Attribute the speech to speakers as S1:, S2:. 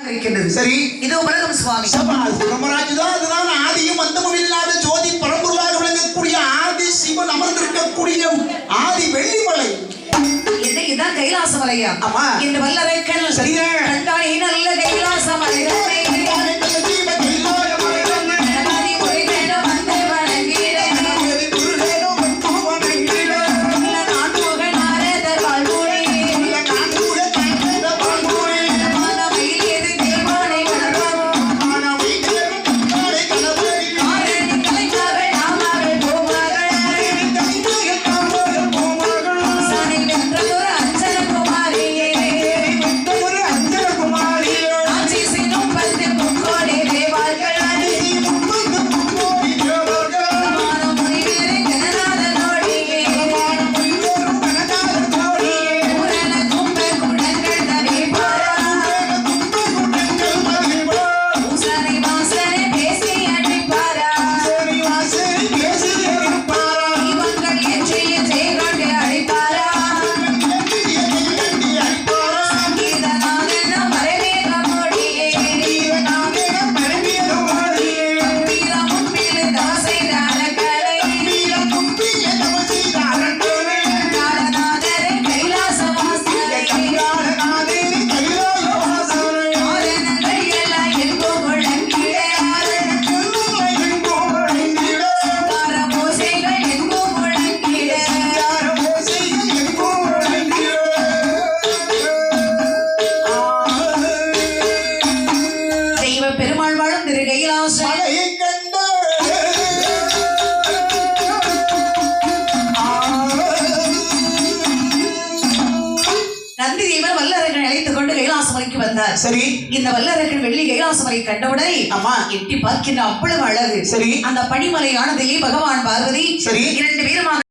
S1: இருக்கின்றது
S2: சரி
S1: இதோ உலகம் சுவாமி.
S2: தான் அதுதான் ஆதியும் அந்தமும் இல்லாத ஜோதி பரம்பொருளாக விளங்கக்கூடிய ஆதி சிவன் அமர்ந்திருக்கக்கூடிய ஆதி வெள்ளிமலை.
S1: என்ன இதுதான் கைலாச மலையா
S2: ஆமா.
S1: இந்த வல்லரைக்கல்
S2: சரியா?
S1: கண்டாய் நல்ல கைலாச மலை வந்தார்
S2: சரி
S1: இந்த வல்லரகன் வெள்ளி கைலாசமலை கண்டவுடனே
S2: ஆமா.
S1: எட்டி பார்க்கின்ற அவ்வளவு அழகு
S2: சரி.
S1: அந்த பனிமலையானதிலே பகவான் பார்வதி
S2: சரி.
S1: இரண்டு பேருமாக